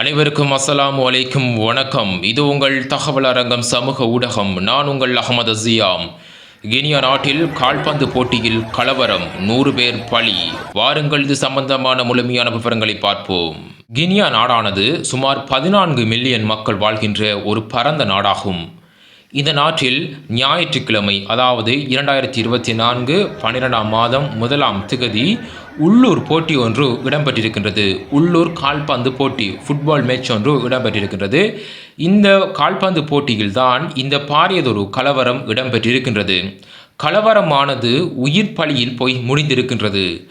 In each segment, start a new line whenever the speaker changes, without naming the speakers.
அனைவருக்கும் அஸ்லாம் அலைக்கும் வணக்கம். இது உங்கள் தகவல் அரங்கம் சமூக ஊடகம். நான் உங்கள் அகமது அசியாம் கினியா நாட்டில் கால்பந்து போட்டியில் கலவரம் நூறு பேர் பலி. வாருங்கள் இது சம்பந்தமான முழுமையான விவரங்களை பார்ப்போம். கினியா நாடானது சுமார் பதினான்கு மில்லியன் மக்கள் வாழ்கின்ற ஒரு பரந்த நாடாகும். இந்த நாட்டில் ஞாயிற்றுக்கிழமை அதாவது இரண்டாயிரத்தி இருபத்தி நான்கு பன்னிரெண்டாம் மாதம் முதலாம் திகதி உள்ளூர் போட்டி ஒன்று இடம்பெற்றிருக்கின்றது. உள்ளூர் கால்பந்து போட்டி ஃபுட்பால் மேட்ச் ஒன்று இடம்பெற்றிருக்கின்றது. இந்த கால்பந்து போட்டியில்தான் இந்த பாரியதொரு கலவரம் இடம்பெற்றிருக்கின்றது. கலவரமானது உயிர் பலியில் போய் முடிந்திருக்கின்றது.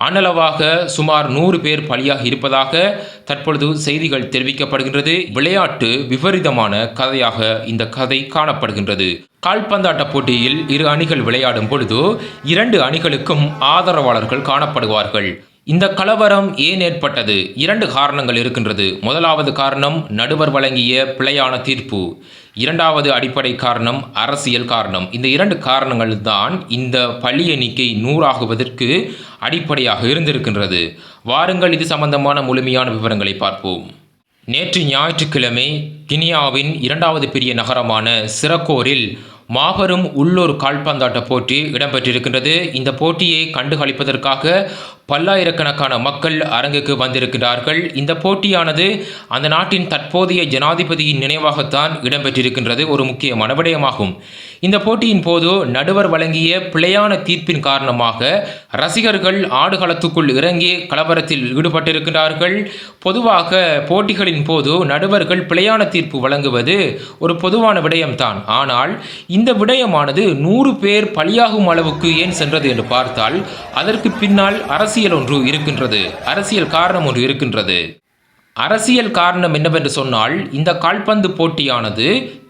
அனளவாக சுமார் நூறு பேர் பலியாக இருப்பதாக தற்பொழுது செய்திகள் தெரிவிக்கப்படுகின்றது. விளையாட்டு விபரீதமான கதையாக இந்த கதை காணப்படுகின்றது. கால்பந்தாட்ட போட்டியில் இரு அணிகள் விளையாடும் பொழுது இரண்டு அணிகளுக்கும் ஆதரவாளர்கள் காணப்படுவார்கள். இந்த கலவரம் ஏன் ஏற்பட்டது? இரண்டு காரணங்கள் இருக்கின்றது. முதலாவது காரணம் நடுவர் வழங்கிய பிழையான தீர்ப்பு. இரண்டாவது அடிப்படை காரணம் அரசியல் காரணம். இந்த இரண்டு காரணங்கள் தான் இந்த பள்ளி எண்ணிக்கை நூறாகுவதற்கு அடிப்படையாக இருந்திருக்கின்றது. வாருங்கள் இது சம்பந்தமான முழுமையான விவரங்களை பார்ப்போம். நேற்று ஞாயிற்றுக்கிழமை கினியாவின் இரண்டாவது பெரிய நகரமான சிரக்கோரில் மாபெரும் உள்ளூர் கால்பந்தாட்ட போட்டி இடம்பெற்றிருக்கின்றது. இந்த போட்டியை கண்டுகளிப்பதற்காக பல்லாயிரக்கணக்கான மக்கள் அரங்குக்கு வந்திருக்கிறார்கள். இந்த போட்டியானது அந்த நாட்டின் தற்போதைய ஜனாதிபதியின் நினைவாகத்தான் இடம்பெற்றிருக்கின்றது. ஒரு முக்கியமான விடயமாகும். இந்த போட்டியின் போது நடுவர் வழங்கிய பிழையான தீர்ப்பின் காரணமாக ரசிகர்கள் ஆடுகளத்துக்குள் இறங்கி கலவரத்தில் ஈடுபட்டிருக்கிறார்கள். பொதுவாக போட்டிகளின் போது நடுவர்கள் பிழையான தீர்ப்பு வழங்குவது ஒரு பொதுவான விடயம்தான். ஆனால் இந்த விடயமானது நூறு பேர் பலியாகும் அளவுக்கு ஏன் சென்றது என்று பார்த்தால் அதற்கு பின்னால் அரசு அரசியல் ஒன்று இருக்கின்றது. அரசியல் காரணம் ஒன்று இருக்கின்றது. அரசியல் காரணம் என்னவென்று சொன்னால் இந்த கால்பந்து போட்டியானது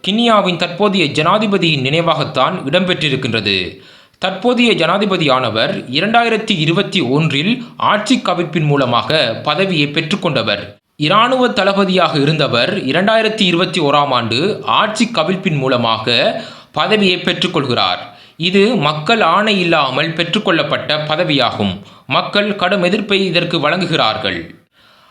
கினியாவின் தற்போதைய ஜனாதிபதியின் நினைவாகத்தான் இடம்பெற்றிருக்கின்றது. தற்போதைய ஜனாதிபதியானவர் இரண்டாயிரத்தி இருபத்தி ஒன்றில் ஆட்சி கவிப்பின் மூலமாக பதவியை பெற்றுக்கொண்டவர். இராணுவ தளபதியாக இருந்தவர் இரண்டாயிரத்தி இருபத்தி ஓராம் ஆண்டு ஆட்சி கவிழ்ப்பின் மூலமாக பதவியை பெற்றுக்கொள்கிறார். இது மக்கள் ஆணை இல்லாமல் பெற்றுக்கொள்ளப்பட்ட பதவியாகும். மக்கள் கடும் எதிர்ப்பை இதற்கு வழங்குகிறார்கள்.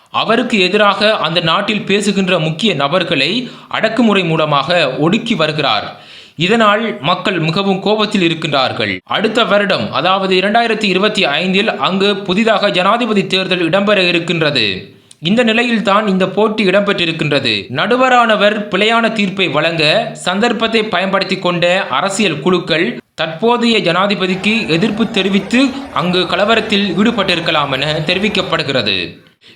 அவருக்கு எதிராக அந்த நாட்டில் பேசுகின்ற முக்கிய நபர்களை அடக்குமுறை மூலமாக ஒடுக்கி வருகிறார். இதனால் மக்கள் மிகவும் கோபத்தில் இருக்கின்றார்கள். அடுத்த வருடம் அதாவது இரண்டாயிரத்தி இருபத்தி ஐந்தில் அங்கு புதிதாக ஜனாதிபதி தேர்தல் இடம்பெற இருக்கின்றது. இந்த நிலையில்தான் இந்த போட்டி இடம்பெற்றிருக்கின்றது. நடுவரானவர் பிழையான தீர்ப்பை வழங்க சந்தர்ப்பத்தை பயன்படுத்தி கொண்ட அரசியல் குழுக்கள் தற்போதைய ஜனாதிபதிக்கு எதிர்ப்பு தெரிவித்து அங்கு கலவரத்தில் ஈடுபட்டிருக்கலாம் என தெரிவிக்கப்படுகிறது.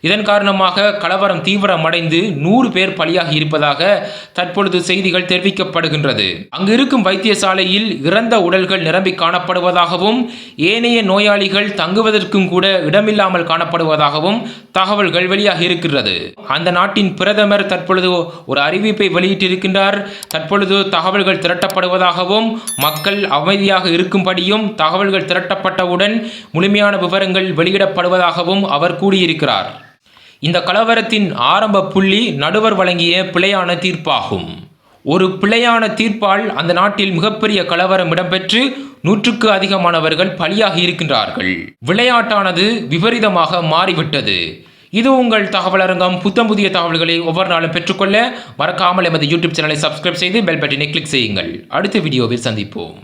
இதன் காரணமாக கலவரம் தீவிரமடைந்து நூறு பேர் பலியாகி இருப்பதாக தற்பொழுது செய்திகள் தெரிவிக்கப்படுகின்றது. அங்கு இருக்கும் வைத்தியசாலையில் இறந்த உடல்கள் நிரம்பி காணப்படுவதாகவும் ஏனைய நோயாளிகள் தங்குவதற்கும் கூட இடமில்லாமல் காணப்படுவதாகவும் தகவல்கள் வெளியாகி இருக்கிறது. அந்த நாட்டின் பிரதமர் தற்பொழுது ஒரு அறிவிப்பை வெளியிட்டிருக்கின்றார். தற்பொழுது தகவல்கள் திரட்டப்படுவதாகவும் மக்கள் அமைதியாக இருக்கும்படியும் தகவல்கள் திரட்டப்பட்டவுடன் முழுமையான விவரங்கள் வெளியிடப்படுவதாகவும் அவர் கூறியிருக்கிறார். இந்த கலவரத்தின் ஆரம்ப புள்ளி நடுவர் வழங்கிய பிழையான தீர்ப்பாகும். ஒரு பிழையான தீர்ப்பால் அந்த நாட்டில் மிகப்பெரிய கலவரம் இடம்பெற்று நூற்றுக்கு அதிகமானவர்கள் பலியாகி இருக்கின்றார்கள். விளையாட்டானது விபரீதமாக மாறிவிட்டது. இது உங்கள் தகவலரங்கம் புத்தம் புதிய தகவல்களை ஒவ்வொரு நாளும் பெற்றுக்கொள்ள மறக்காமல் எமது யூடியூப் சேனலை சப்ஸ்கிரைப் செய்து பெல் பட்டினை கிளிக் செய்யுங்கள். அடுத்த வீடியோவில் சந்திப்போம்.